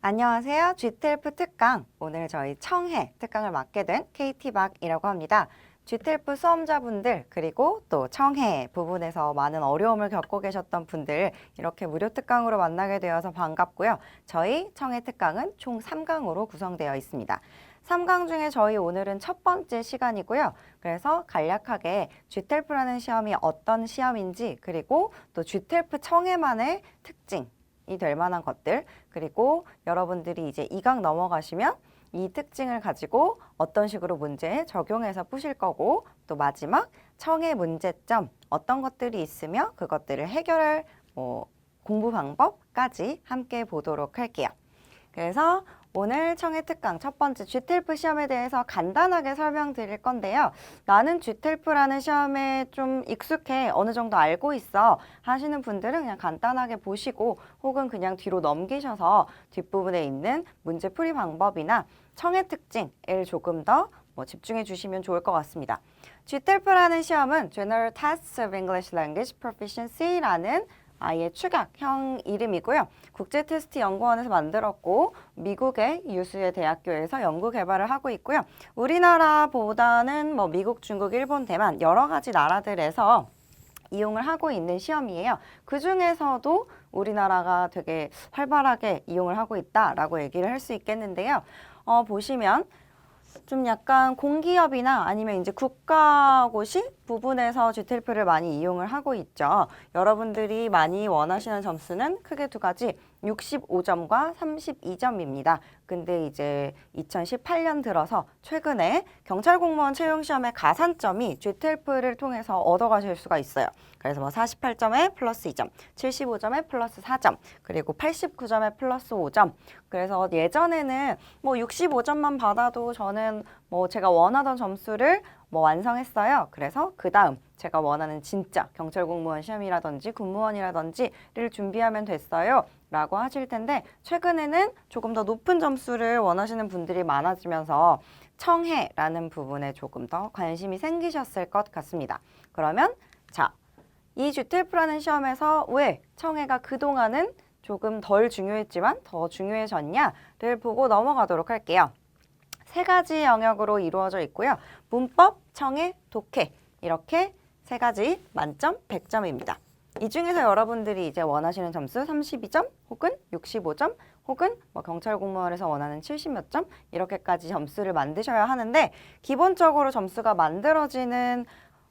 안녕하세요. GTLF 특강. 오늘 저희 청해 특강을 맡게 된 KT박이라고 합니다. GTLF 수험자분들 그리고 또 청해 부분에서 많은 어려움을 겪고 계셨던 분들 이렇게 무료 특강으로 만나게 되어서 반갑고요. 저희 청해 특강은 총 3강으로 구성되어 있습니다. 3강 중에 저희 오늘은 첫 번째 시간이고요. 그래서 간략하게 GTLF라는 시험이 어떤 시험인지 그리고 또 GTLF 청해만의 특징 이 될 만한 것들 그리고 여러분들이 이제 2강 넘어가시면 이 특징을 가지고 어떤 식으로 문제에 적용해서 푸실 거고 또 마지막 청의 문제점 어떤 것들이 있으며 그것들을 해결할 뭐 공부 방법까지 함께 보도록 할게요. 그래서 오늘 청해 특강 첫 번째 GTLF 시험에 대해서 간단하게 설명드릴 건데요. 나는 GTLF라는 시험에 좀 익숙해 어느 정도 알고 있어 하시는 분들은 그냥 간단하게 보시고 혹은 그냥 뒤로 넘기셔서 뒷부분에 있는 문제 풀이 방법이나 청해 특징을 조금 더 뭐 집중해 주시면 좋을 것 같습니다. GTLF라는 시험은 General Tests of English Language Proficiency라는 아예 축약형 이름이고요. 국제 테스트 연구원에서 만들었고 미국의 유수의 대학교에서 연구 개발을 하고 있고요. 우리나라보다는 뭐 미국, 중국, 일본, 대만 여러 가지 나라들에서 이용을 하고 있는 시험이에요. 그 중에서도 우리나라가 되게 활발하게 이용을 하고 있다라고 얘기를 할 수 있겠는데요. 어, 보시면 좀 약간 공기업이나 아니면 이제 국가고시 부분에서 GTLF를 많이 이용을 하고 있죠. 여러분들이 많이 원하시는 점수는 크게 두 가지, 65점과 32점입니다. 근데 이제 2018년 들어서 최근에 경찰 공무원 채용 시험의 가산점이 GTLF를 통해서 얻어가실 수가 있어요. 그래서 뭐 48점에 플러스 2점, 75점에 플러스 4점, 그리고 89점에 플러스 5점. 그래서 예전에는 뭐 65점만 받아도 저는 뭐 제가 원하던 점수를 뭐 완성했어요. 그래서 그 다음 제가 원하는 진짜 경찰 공무원 시험이라든지 군무원이라든지를 준비하면 됐어요. 라고 하실 텐데 최근에는 조금 더 높은 점수를 원하시는 분들이 많아지면서 청해라는 부분에 조금 더 관심이 생기셨을 것 같습니다. 그러면 자, 이 GTLF라는 시험에서 왜 청해가 그동안은 조금 덜 중요했지만 더 중요해졌냐를 보고 넘어가도록 할게요. 세 가지 영역으로 이루어져 있고요. 문법, 청해, 독해 이렇게 세 가지 만점 100점입니다. 이 중에서 여러분들이 이제 원하시는 점수 32점 혹은 65점 혹은 뭐 경찰 공무원에서 원하는 70몇 점 이렇게까지 점수를 만드셔야 하는데 기본적으로 점수가 만들어지는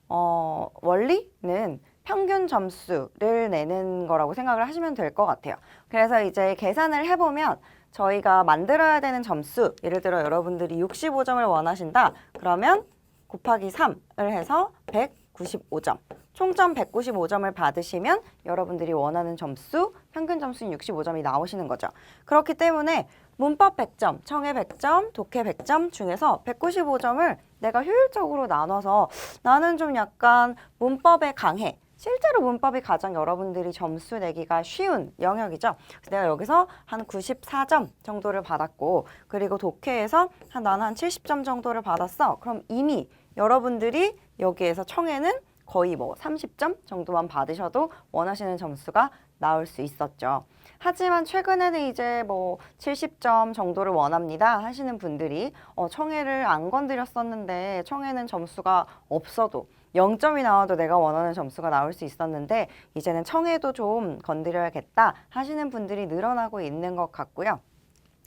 어, 원리는 평균 점수를 내는 거라고 생각을 하시면 될 것 같아요. 그래서 이제 계산을 해보면 저희가 만들어야 되는 점수, 예를 들어 여러분들이 65점을 원하신다. 그러면 곱하기 3을 해서 195점. 총점 195점을 받으시면 여러분들이 원하는 점수, 평균 점수인 65점이 나오시는 거죠. 그렇기 때문에 문법 100점, 청해 100점, 독해 100점 중에서 195점을 내가 효율적으로 나눠서 나는 좀 약간 문법에 강해. 실제로 문법이 가장 여러분들이 점수 내기가 쉬운 영역이죠. 내가 여기서 한 94점 정도를 받았고, 그리고 독해에서 한 나는 한 70점 정도를 받았어. 그럼 이미 여러분들이 여기에서 청해는 거의 뭐 30점 정도만 받으셔도 원하시는 점수가 나올 수 있었죠. 하지만 최근에는 이제 뭐 70점 정도를 원합니다 하시는 분들이 어, 청해를 안 건드렸었는데 청해는 점수가 없어도 0점이 나와도 내가 원하는 점수가 나올 수 있었는데 이제는 청해도 좀 건드려야겠다 하시는 분들이 늘어나고 있는 것 같고요.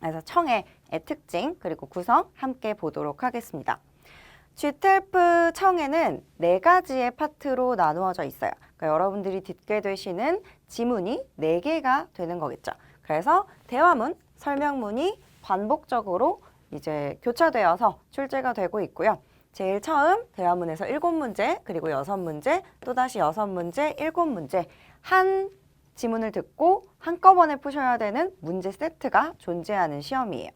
그래서 청해의 특징 그리고 구성 함께 보도록 하겠습니다. GTLF 청해는 네 가지의 파트로 나누어져 있어요. 그러니까 여러분들이 듣게 되시는 지문이 네 개가 되는 거겠죠. 그래서 대화문, 설명문이 반복적으로 이제 교차되어서 출제가 되고 있고요. 제일 처음 대화문에서 일곱 문제, 그리고 여섯 문제, 또다시 여섯 문제, 일곱 문제 한 지문을 듣고 한꺼번에 푸셔야 되는 문제 세트가 존재하는 시험이에요.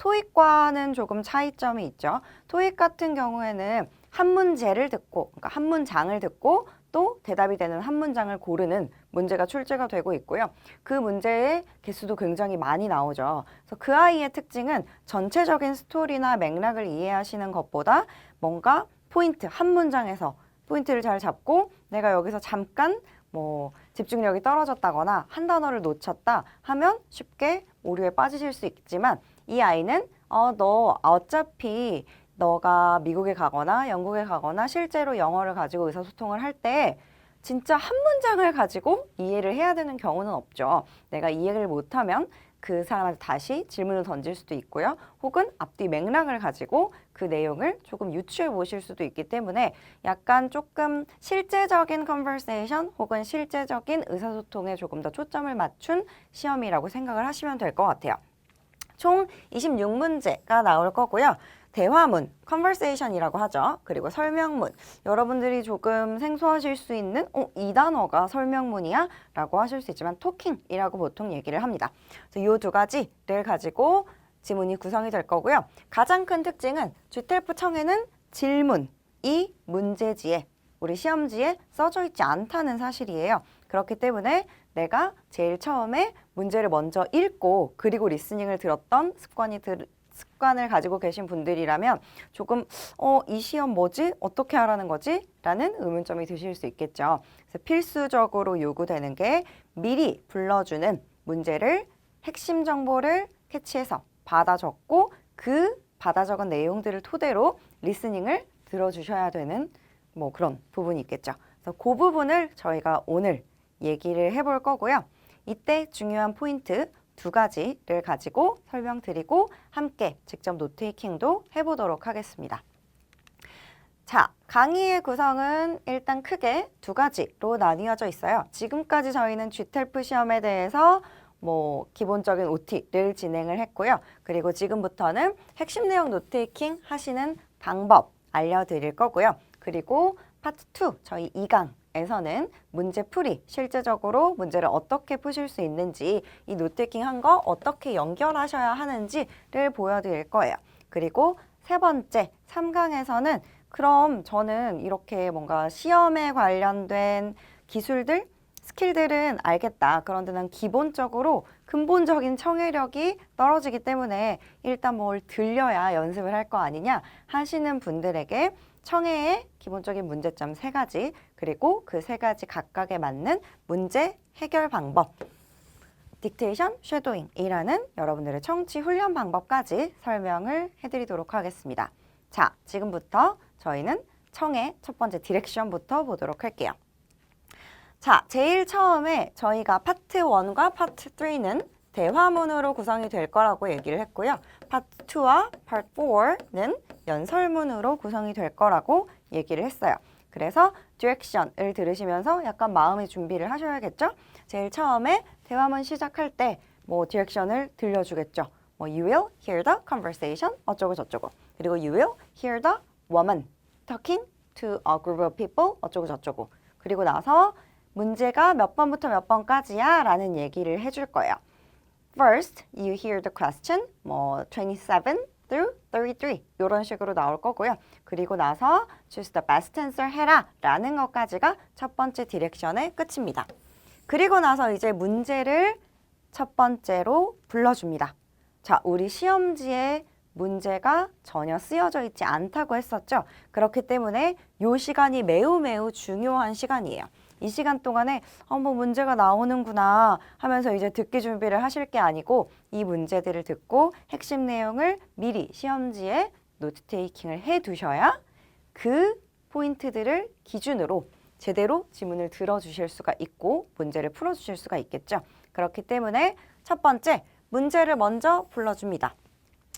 토익과는 조금 차이점이 있죠. 토익 같은 경우에는 한 문제를 듣고, 그러니까 한 문장을 듣고 또 대답이 되는 한 문장을 고르는 문제가 출제가 되고 있고요. 그 문제의 개수도 굉장히 많이 나오죠. 그래서 그 아이의 특징은 전체적인 스토리나 맥락을 이해하시는 것보다 뭔가 포인트, 한 문장에서 포인트를 잘 잡고 내가 여기서 잠깐 뭐 집중력이 떨어졌다거나 한 단어를 놓쳤다 하면 쉽게 오류에 빠지실 수 있지만 이 아이는 어, 너 어차피 너가 미국에 가거나 영국에 가거나 실제로 영어를 가지고 의사소통을 할 때 진짜 한 문장을 가지고 이해를 해야 되는 경우는 없죠. 내가 이해를 못하면 그 사람한테 다시 질문을 던질 수도 있고요. 혹은 앞뒤 맥락을 가지고 그 내용을 조금 유추해 보실 수도 있기 때문에 약간 조금 실제적인 conversation 혹은 실제적인 의사소통에 조금 더 초점을 맞춘 시험이라고 생각을 하시면 될 것 같아요. 총 26문제가 나올 거고요. 대화문, conversation이라고 하죠. 그리고 설명문. 여러분들이 조금 생소하실 수 있는 어, 이 단어가 설명문이야? 라고 하실 수 있지만 talking이라고 보통 얘기를 합니다. 이두 가지를 가지고 지문이 구성이 될 거고요. 가장 큰 특징은 GTLF 청에는 질문이 문제지에 우리 시험지에 써져 있지 않다는 사실이에요. 그렇기 때문에 내가 제일 처음에 문제를 먼저 읽고 그리고 리스닝을 들었던 습관이 들, 습관을 가지고 계신 분들이라면 조금 어, 이 시험 뭐지? 어떻게 하라는 거지? 라는 의문점이 드실 수 있겠죠. 그래서 필수적으로 요구되는 게 미리 불러주는 문제를 핵심 정보를 캐치해서 받아 적고 그 받아 적은 내용들을 토대로 리스닝을 들어주셔야 되는 뭐 그런 부분이 있겠죠. 그래서 그 부분을 저희가 오늘 얘기를 해볼 거고요. 이때 중요한 포인트 두 가지를 가지고 설명드리고 함께 직접 노트테이킹도 해보도록 하겠습니다. 자, 강의의 구성은 일단 크게 두 가지로 나뉘어져 있어요. 지금까지 저희는 GTELF 시험에 대해서 뭐 기본적인 OT를 진행을 했고요. 그리고 지금부터는 핵심 내용 노트테이킹 하시는 방법 알려드릴 거고요. 그리고 파트 2 저희 2강 에서는 문제 풀이 실제적으로 문제를 어떻게 푸실 수 있는지 이 노트테이킹 한 거 어떻게 연결하셔야 하는지를 보여드릴 거예요. 그리고 세 번째 3강에서는 그럼 저는 이렇게 뭔가 시험에 관련된 기술들 스킬들은 알겠다. 그런데 난 기본적으로 근본적인 청해력이 떨어지기 때문에 일단 뭘 들려야 연습을 할 거 아니냐 하시는 분들에게 청해의 기본적인 문제점 세 가지 그리고 그 세 가지 각각에 맞는 문제 해결 방법 딕테이션, 쉐도잉이라는 여러분들의 청취 훈련 방법까지 설명을 해드리도록 하겠습니다. 자, 지금부터 저희는 청의 첫 번째 디렉션부터 보도록 할게요. 자, 제일 처음에 저희가 파트 1과 파트 3는 대화문으로 구성이 될 거라고 얘기를 했고요. 파트 2와 파트 4는 연설문으로 구성이 될 거라고 얘기를 했어요. 그래서 디렉션을 들으시면서 약간 마음의 준비를 하셔야겠죠? 제일 처음에 대화문 시작할 때 뭐 디렉션을 들려주겠죠. 뭐 you will hear the conversation 어쩌고 저쩌고 그리고 you will hear the woman talking to a group of people 어쩌고 저쩌고 그리고 나서 문제가 몇 번부터 몇 번까지야 라는 얘기를 해줄 거예요. First, you hear the question, 뭐 27 through 33 이런 식으로 나올 거고요. 그리고 나서 choose the best answer 해라 라는 것까지가 첫 번째 디렉션의 끝입니다. 그리고 나서 이제 문제를 첫 번째로 불러줍니다. 자, 우리 시험지에 문제가 전혀 쓰여져 있지 않다고 했었죠. 그렇기 때문에 이 시간이 매우 매우 중요한 시간이에요. 이 시간 동안에 어, 뭐 문제가 나오는구나 하면서 이제 듣기 준비를 하실 게 아니고 이 문제들을 듣고 핵심 내용을 미리 시험지에 노트 테이킹을 해 두셔야 그 포인트들을 기준으로 제대로 지문을 들어주실 수가 있고 문제를 풀어주실 수가 있겠죠. 그렇기 때문에 첫 번째 문제를 먼저 불러줍니다.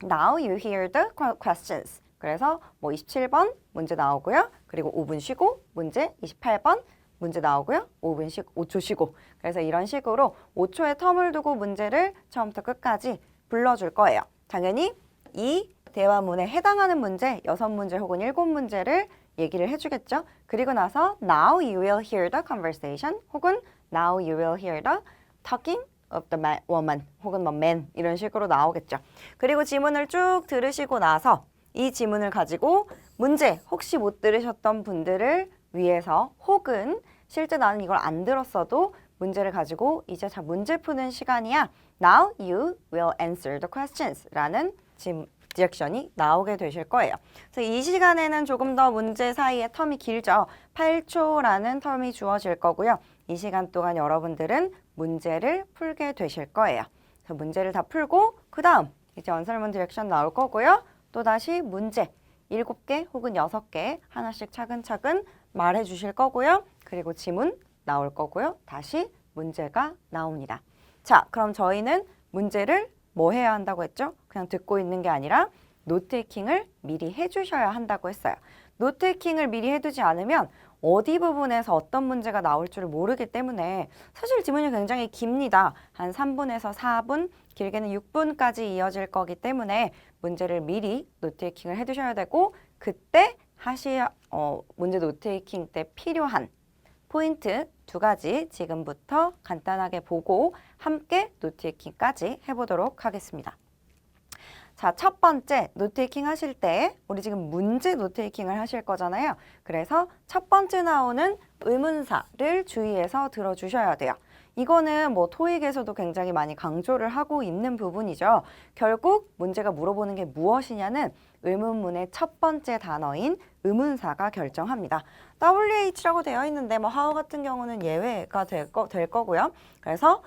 Now you hear the questions. 그래서 뭐 27번 문제 나오고요. 그리고 5분 쉬고 문제 28번 문제 나오고요. 5분 쉬 5초 쉬고. 그래서 이런 식으로 5초의 텀을 두고 문제를 처음부터 끝까지 불러줄 거예요. 당연히 이 대화문에 해당하는 문제, 6문제 혹은 7문제를 얘기를 해주겠죠. 그리고 나서 now you will hear the conversation 혹은 now you will hear the talking of the man, woman 혹은 뭐 man 이런 식으로 나오겠죠. 그리고 지문을 쭉 들으시고 나서 이 지문을 가지고 문제 혹시 못 들으셨던 분들을 위해서 혹은 실제 나는 이걸 안 들었어도 문제를 가지고 이제 자 문제 푸는 시간이야. Now you will answer the questions 라는 지금 디렉션이 나오게 되실 거예요. 그래서 이 시간에는 조금 더 문제 사이에 텀이 길죠. 8초라는 텀이 주어질 거고요. 이 시간 동안 여러분들은 문제를 풀게 되실 거예요. 그래서 문제를 다 풀고 그 다음 이제 언설먼 디렉션 나올 거고요. 또 다시 문제 일곱 개 혹은 여섯 개 하나씩 차근차근 말해 주실 거고요. 그리고 지문 나올 거고요. 다시 문제가 나옵니다. 자, 그럼 저희는 문제를 뭐 해야 한다고 했죠? 그냥 듣고 있는 게 아니라 노트테이킹을 미리 해주셔야 한다고 했어요. 노트테이킹을 미리 해두지 않으면 어디 부분에서 어떤 문제가 나올 줄 모르기 때문에 사실 지문이 굉장히 깁니다. 한 3분에서 4분, 길게는 6분까지 이어질 거기 때문에 문제를 미리 노트테이킹을 해두셔야 되고 그때 하시 어, 문제 노트테이킹 때 필요한 포인트 두 가지 지금부터 간단하게 보고 함께 노트테이킹까지 해보도록 하겠습니다. 자, 첫 번째 노트테이킹 하실 때 우리 지금 문제 노트테이킹을 하실 거잖아요. 그래서 첫 번째 나오는 의문사를 주의해서 들어주셔야 돼요. 이거는 뭐 토익에서도 굉장히 많이 강조를 하고 있는 부분이죠. 결국 문제가 물어보는 게 무엇이냐는 의문문의 첫 번째 단어인 의문사가 결정합니다. WH라고 되어 있는데 뭐 how 같은 경우는 예외가 될, 거, 될 거고요. 그래서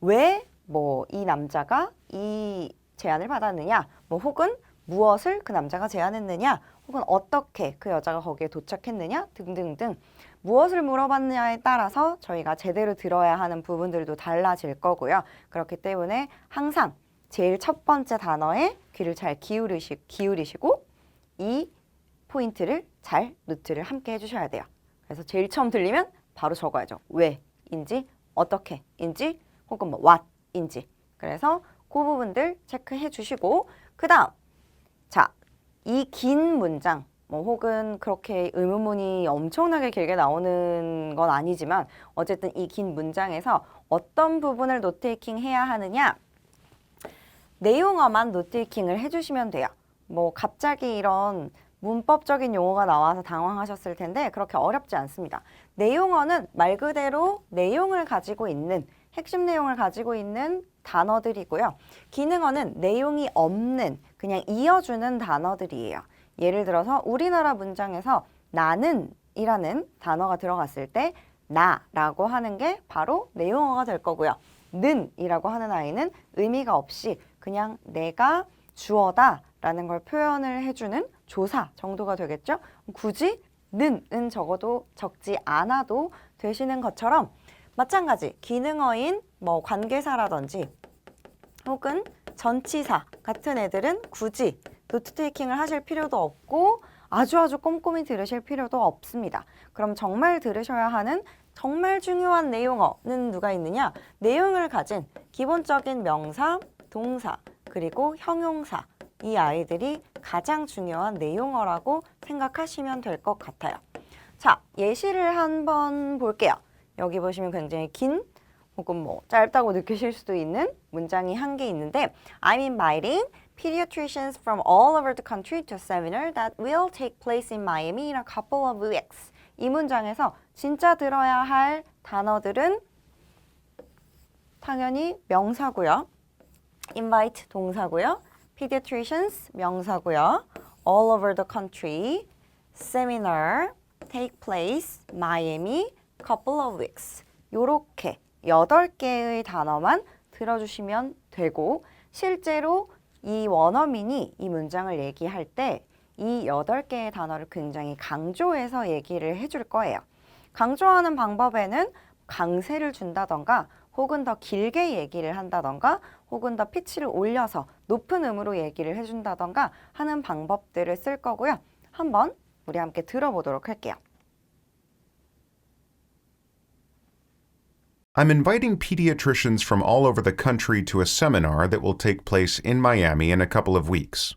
왜 뭐 이 남자가 이 제안을 받았느냐, 뭐 혹은 무엇을 그 남자가 제안했느냐, 혹은 어떻게 그 여자가 거기에 도착했느냐 등등등 무엇을 물어봤느냐에 따라서 저희가 제대로 들어야 하는 부분들도 달라질 거고요. 그렇기 때문에 항상 제일 첫 번째 단어에 귀를 잘 기울이시, 기울이시고 이 포인트를 잘 노트를 함께 해주셔야 돼요. 그래서 제일 처음 들리면 바로 적어야죠. 왜인지, 어떻게인지, 혹은 뭐 what인지. 그래서 그 부분들 체크해 주시고 그 다음 자, 이 긴 문장 뭐 혹은 그렇게 의문문이 엄청나게 길게 나오는 건 아니지만 어쨌든 이 긴 문장에서 어떤 부분을 노테이킹 해야 하느냐 내용어만 노테이킹을 해주시면 돼요. 뭐 갑자기 이런 문법적인 용어가 나와서 당황하셨을 텐데 그렇게 어렵지 않습니다. 내용어는 말 그대로 내용을 가지고 있는 핵심 내용을 가지고 있는 단어들이고요. 기능어는 내용이 없는 그냥 이어주는 단어들이에요. 예를 들어서 우리나라 문장에서 나는 이라는 단어가 들어갔을 때 나라고 하는 게 바로 내용어가 될 거고요. 는이라고 하는 아이는 의미가 없이 그냥 내가 주어다 라는 걸 표현을 해주는 조사 정도가 되겠죠. 굳이 는은 적어도 적지 않아도 되시는 것처럼 마찬가지 기능어인 뭐 관계사라든지 혹은 전치사 같은 애들은 굳이 노트 테이킹을 하실 필요도 없고 아주 아주 꼼꼼히 들으실 필요도 없습니다. 그럼 정말 들으셔야 하는 정말 중요한 내용어는 누가 있느냐? 내용을 가진 기본적인 명사, 동사, 그리고 형용사 이 아이들이 가장 중요한 내용어라고 생각하시면 될 것 같아요. 자, 예시를 한번 볼게요. 여기 보시면 굉장히 긴 혹은 뭐 짧다고 느끼실 수도 있는 문장이 한 개 있는데 I'm inviting pediatricians from all over the country to a seminar that will take place in Miami in a couple of weeks. 이 문장에서 진짜 들어야 할 단어들은 당연히 명사고요. invite 동사고요. pediatricians 명사고요. all over the country seminar take place Miami couple of weeks. 요렇게 여덟 개의 단어만 들어주시면 되고 실제로 이 원어민이 이 문장을 얘기할 때 이 여덟 개의 단어를 굉장히 강조해서 얘기를 해줄 거예요. 강조하는 방법에는 강세를 준다던가 혹은 더 길게 얘기를 한다던가 혹은 더 피치를 올려서 높은 음으로 얘기를 해준다던가 하는 방법들을 쓸 거고요. 한번 우리 함께 들어보도록 할게요. I'm inviting pediatricians from all over the country to a seminar that will take place in Miami in a couple of weeks.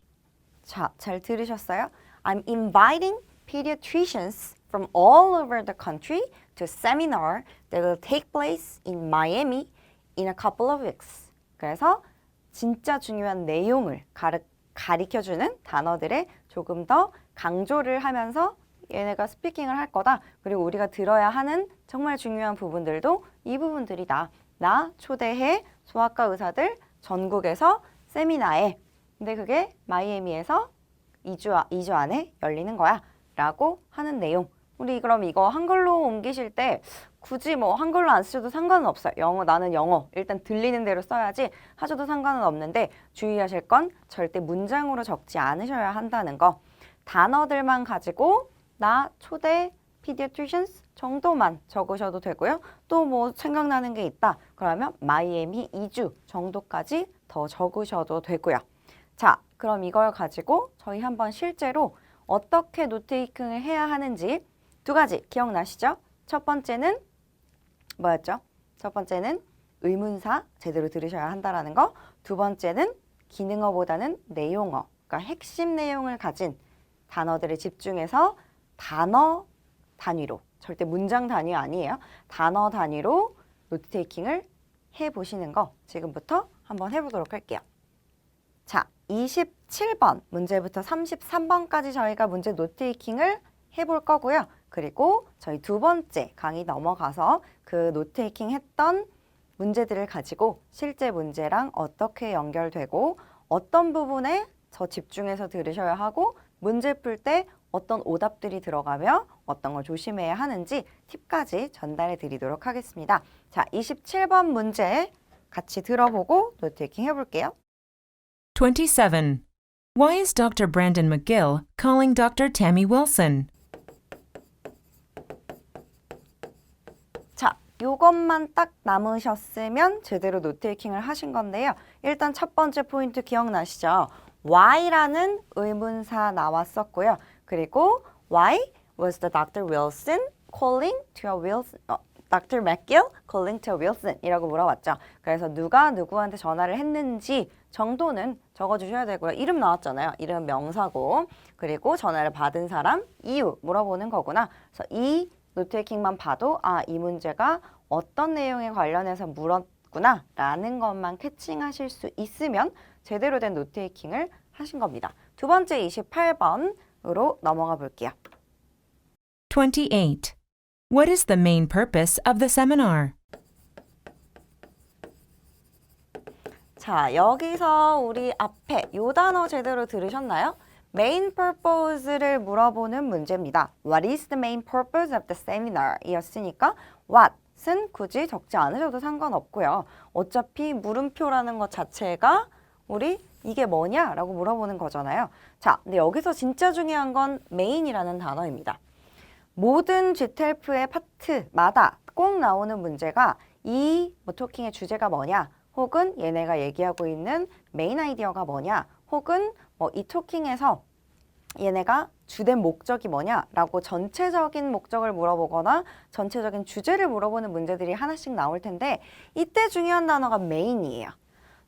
자, 잘 들으셨어요? I'm inviting pediatricians from all over the country to a seminar that will take place in Miami in a couple of weeks. 그래서 진짜 중요한 내용을 가르, 가리켜주는 단어들에 조금 더 강조를 하면서 얘네가 스피킹을 할 거다. 그리고 우리가 들어야 하는 정말 중요한 부분들도 이 부분들이다. 나 초대해 소아과 의사들 전국에서 세미나에 근데 그게 마이애미에서 2주, 아- 2주 안에 열리는 거야 라고 하는 내용 우리 그럼 이거 한글로 옮기실 때 굳이 뭐 한글로 안 쓰셔도 상관은 없어요. 영어 나는 영어 일단 들리는 대로 써야지 하셔도 상관은 없는데 주의하실 건 절대 문장으로 적지 않으셔야 한다는 거. 단어들만 가지고 나 초대 pediatricians 정도만 적으셔도 되고요. 또 뭐 생각나는 게 있다. 그러면 마이애미 2주 정도까지 더 적으셔도 되고요. 자, 그럼 이걸 가지고 저희 한번 실제로 어떻게 노트테이킹을 해야 하는지 두 가지 기억나시죠? 첫 번째는 뭐였죠? 첫 번째는 의문사 제대로 들으셔야 한다라는 거. 두 번째는 기능어보다는 내용어, 그러니까 핵심 내용을 가진 단어들에 집중해서 단어 단위로, 절대 문장 단위 아니에요. 단어 단위로 노트 테이킹을 해 보시는 거 지금부터 한번 해 보도록 할게요. 자, 27번 문제부터 33번까지 저희가 문제 노트 테이킹을 해 볼 거고요. 그리고 저희 두 번째 강의 넘어가서 그 노트 테이킹 했던 문제들을 가지고 실제 문제랑 어떻게 연결되고 어떤 부분에 더 집중해서 들으셔야 하고 문제 풀 때 어떤 오답들이 들어가며 어떤 걸 조심해야 하는지 팁까지 전달해 드리도록 하겠습니다. 자, 27번 문제 같이 들어보고 노트 테이킹 해볼게요. 27. Why is Dr. Brandon McGill calling Dr. Tammy Wilson? 자, 요것만 딱 남으셨으면 제대로 노트테이킹을 하신 건데요. 일단 첫 번째 포인트 기억나시죠? why라는 의문사 나왔었고요. 그리고 why was the Dr. Wilson calling to a Wilson? 어, Dr. McGill calling to Wilson 이라고 물어봤죠. 그래서 누가 누구한테 전화를 했는지 정도는 적어주셔야 되고요. 이름 나왔잖아요. 이름 명사고 그리고 전화를 받은 사람 이유 물어보는 거구나. 그래서 이 노트테이킹만 봐도 아 이 문제가 어떤 내용에 관련해서 물었구나 라는 것만 캐칭하실 수 있으면 제대로 된 노트테이킹을 하신 겁니다. 두 번째 28번으 로 넘어가 볼게요. 28. What is the main purpose of the seminar? 자, 여기서 우리 앞에 요 단어 제대로 들으셨나요? main purpose를 물어보는 문제입니다. What is the main purpose of the seminar? 이었으니까 what은 굳이 적지 않으셔도 상관없고요. 어차피 물음표라는 것 자체가 우리 이게 뭐냐 라고 물어보는 거잖아요. 자, 근데 여기서 진짜 중요한 건 main이라는 단어입니다. 모든 GTLF의 파트마다 꼭 나오는 문제가 이뭐 토킹의 주제가 뭐냐, 혹은 얘네가 얘기하고 있는 메인 아이디어가 뭐냐, 혹은 뭐 이 토킹에서 얘네가 주된 목적이 뭐냐라고 전체적인 목적을 물어보거나 전체적인 주제를 물어보는 문제들이 하나씩 나올 텐데 이때 중요한 단어가 메인이에요.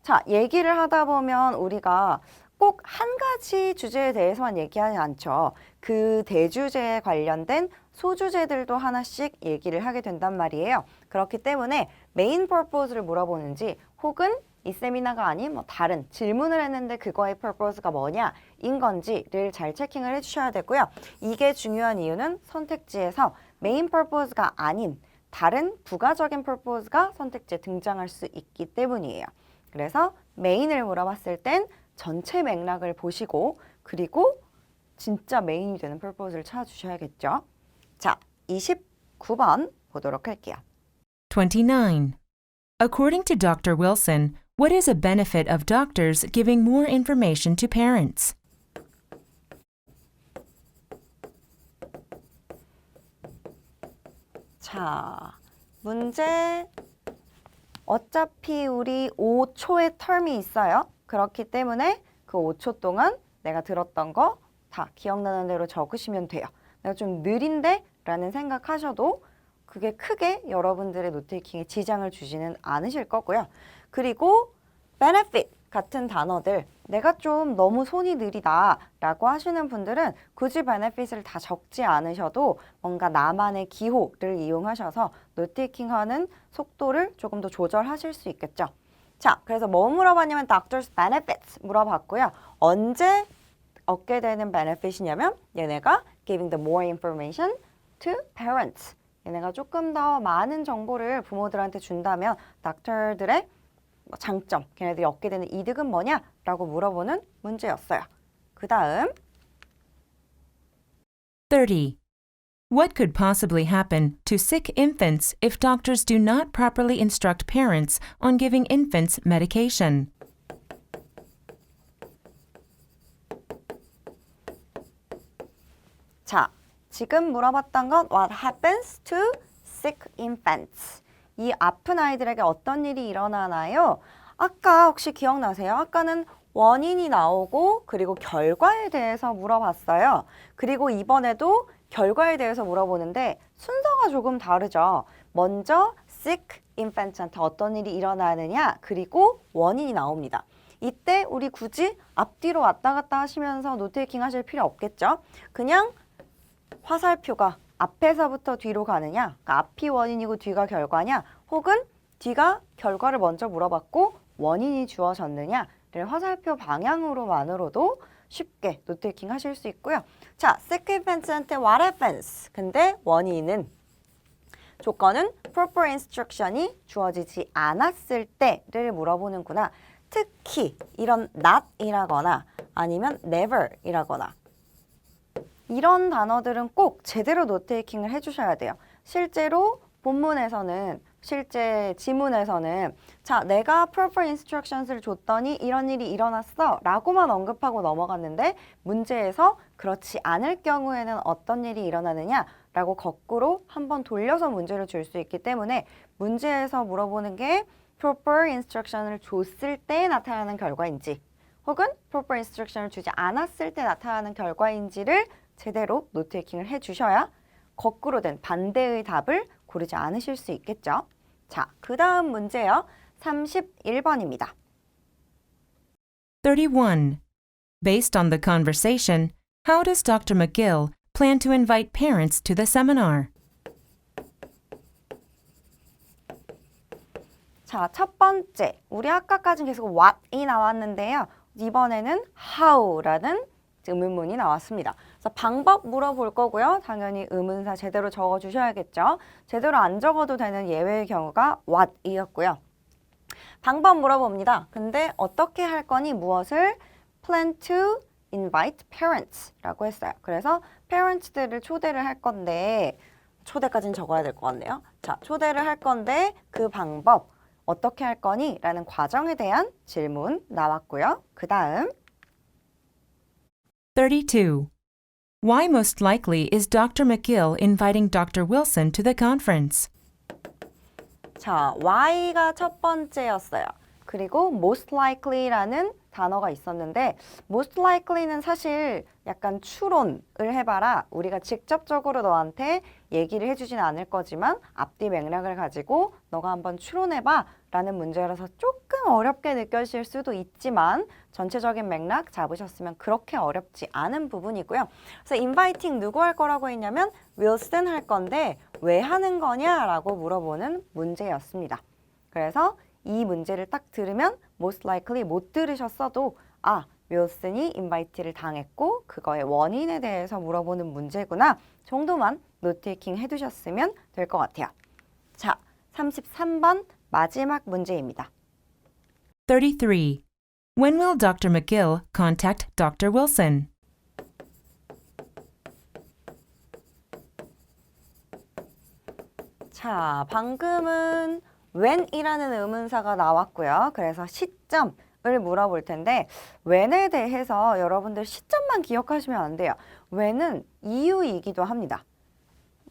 자, 얘기를 하다 보면 우리가 꼭 한 가지 주제에 대해서만 얘기하지 않죠. 그 대주제에 관련된 소주제들도 하나씩 얘기를 하게 된단 말이에요. 그렇기 때문에 메인 퍼포즈를 물어보는지 혹은 이 세미나가 아닌 뭐 다른 질문을 했는데 그거의 퍼포즈가 뭐냐인 건지를 잘 체킹을 해주셔야 되고요. 이게 중요한 이유는 선택지에서 메인 퍼포즈가 아닌 다른 부가적인 퍼포즈가 선택지에 등장할 수 있기 때문이에요. 그래서 메인을 물어봤을 땐 전체 맥락을 보시고 그리고 진짜 메인이 되는 퍼포즈를 찾아주셔야겠죠. 자, 29번 보도록 할게요. 29. According to Dr. Wilson, what is a benefit of doctors giving more information to parents? 자, 문제 어차피 우리 5초의 텀이 있어요. 그렇기 때문에 그 5초 동안 내가 들었던 거 다 기억나는 대로 적으시면 돼요. 내가 좀 느린데? 라는 생각하셔도 그게 크게 여러분들의 노트테이킹에 지장을 주지는 않으실 거고요. 그리고 benefit 같은 단어들 내가 좀 너무 손이 느리다 라고 하시는 분들은 굳이 benefit을 다 적지 않으셔도 뭔가 나만의 기호를 이용하셔서 노트테이킹 하는 속도를 조금 더 조절하실 수 있겠죠. 자, 그래서 뭐 물어봤냐면 doctor's benefits 물어봤고요. 언제 얻게 되는 benefit이냐면 얘네가 giving the more information to parents. 얘네가 조금 더 많은 정보를 부모들한테 준다면 닥터들의 뭐 장점, 걔네들이 얻게 되는 이득은 뭐냐 라고 물어보는 문제였어요. 그 다음 30. What could possibly happen to sick infants if doctors do not properly instruct parents on giving infants medication? 자, 지금 물어봤던 건 What happens to sick infants? 이 아픈 아이들에게 어떤 일이 일어나나요? 아까 혹시 기억나세요? 아까는 원인이 나오고 그리고 결과에 대해서 물어봤어요. 그리고 이번에도 결과에 대해서 물어보는데 순서가 조금 다르죠. 먼저 sick infants한테 어떤 일이 일어나느냐 그리고 원인이 나옵니다. 이때 우리 굳이 앞뒤로 왔다 갔다 하시면서 노트테이킹 하실 필요 없겠죠? 그냥 화살표가 앞에서부터 뒤로 가느냐, 그러니까 앞이 원인이고 뒤가 결과냐, 혹은 뒤가 결과를 먼저 물어봤고 원인이 주어졌느냐를 화살표 방향으로만으로도 쉽게 노트테이킹 하실 수 있고요. 자, 세컨펜스한테 what happens? 근데 원인은 조건은 proper instruction이 주어지지 않았을 때를 물어보는구나. 특히 이런 not이라거나 아니면 never이라거나 이런 단어들은 꼭 제대로 노트테이킹을 해주셔야 돼요. 실제로 본문에서는 실제 지문에서는 자 내가 proper instructions를 줬더니 이런 일이 일어났어 라고만 언급하고 넘어갔는데 문제에서 그렇지 않을 경우에는 어떤 일이 일어나느냐 라고 거꾸로 한번 돌려서 문제를 줄 수 있기 때문에 문제에서 물어보는 게 proper instruction을 줬을 때 나타나는 결과인지 혹은 proper instruction을 주지 않았을 때 나타나는 결과인지를 제대로 노트테이킹을 해주셔야 거꾸로 된 반대의 답을 고르지 않으실 수 있겠죠. 자, 그 다음 문제요. 31번입니다. 31. Based on the conversation, how does Dr. McGill plan to invite parents to the seminar? 자, 첫 번째. 우리 아까까지는 계속 what이 나왔는데요. 이번에는 how라는 의문문이 나왔습니다. 방법 물어볼 거고요. 당연히 의문사 제대로 적어 주셔야겠죠. 제대로 안 적어도 되는 예외의 경우가 what이었고요. 방법 물어봅니다. 근데 어떻게 할 거니 무엇을 plan to invite parents라고 했어요. 그래서 parents들을 초대를 할 건데 초대까지는 적어야 될 것 같네요. 자, 초대를 할 건데 그 방법 어떻게 할 거니? 라는 과정에 대한 질문 나왔고요. 그 다음 32. Why most likely is Dr. McGill inviting Dr. Wilson to the conference? 자, why가 첫 번째였어요. 그리고 most likely라는 단어가 있었는데 most likely는 사실 약간 추론을 해봐라. 우리가 직접적으로 너한테 얘기를 해주진 않을 거지만 앞뒤 맥락을 가지고 너가 한번 추론해봐 라는 문제라서 조금 어렵게 느껴질 수도 있지만 전체적인 맥락 잡으셨으면 그렇게 어렵지 않은 부분이고요. 그래서 inviting 누구 할 거라고 했냐면 윌슨 할 건데 왜 하는 거냐라고 물어보는 문제였습니다. 그래서 이 문제를 딱 들으면 most likely 못 들으셨어도 아 윌슨이 인바이트를 당했고 그거의 원인에 대해서 물어보는 문제구나 정도만 노트테이킹 해두셨으면 될 것 같아요. 자, 33번 마지막 문제입니다. 33. When will Dr. McGill contact Dr. Wilson? 자, 방금은 when이라는 의문사가 나왔고요. 그래서 시점 을 물어볼 텐데 when에 대해서 여러분들 시점만 기억하시면 안 돼요. when은 이유이기도 합니다.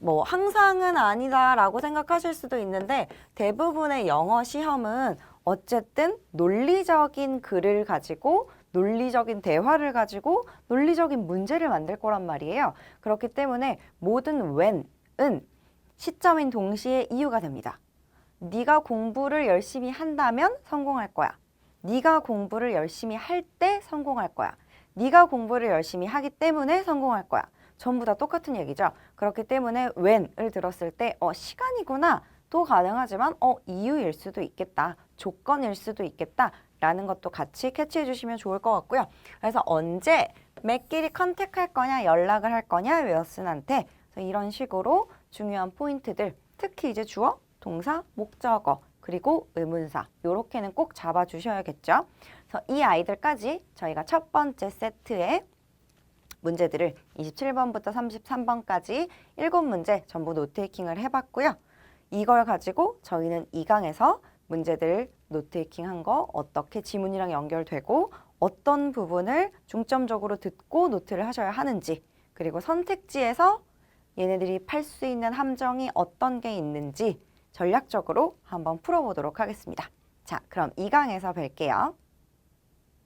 뭐 항상은 아니다라고 생각하실 수도 있는데 대부분의 영어 시험은 어쨌든 논리적인 글을 가지고 논리적인 대화를 가지고 논리적인 문제를 만들 거란 말이에요. 그렇기 때문에 모든 when은 시점인 동시에 이유가 됩니다. 네가 공부를 열심히 한다면 성공할 거야. 네가 공부를 열심히 할 때 성공할 거야. 네가 공부를 열심히 하기 때문에 성공할 거야. 전부 다 똑같은 얘기죠. 그렇기 때문에 when을 들었을 때 어, 시간이구나. 또 가능하지만 어, 이유일 수도 있겠다. 조건일 수도 있겠다. 라는 것도 같이 캐치해 주시면 좋을 것 같고요. 그래서 언제 맥끼리 컨택할 거냐, 연락을 할 거냐, 웨어슨한테 이런 식으로 중요한 포인트들, 특히 이제 주어, 동사, 목적어, 그리고 의문사 요렇게는 꼭 잡아주셔야겠죠. 그래서 이 아이들까지 저희가 첫 번째 세트에 문제들을 27번부터 33번까지 7문제 전부 노트테이킹을 해봤고요. 이걸 가지고 저희는 2강에서 문제들 노트테이킹 한 거 어떻게 지문이랑 연결되고 어떤 부분을 중점적으로 듣고 노트를 하셔야 하는지 그리고 선택지에서 얘네들이 팔 수 있는 함정이 어떤 게 있는지 전략적으로 한번 풀어보도록 하겠습니다. 자, 그럼 2강에서 뵐게요.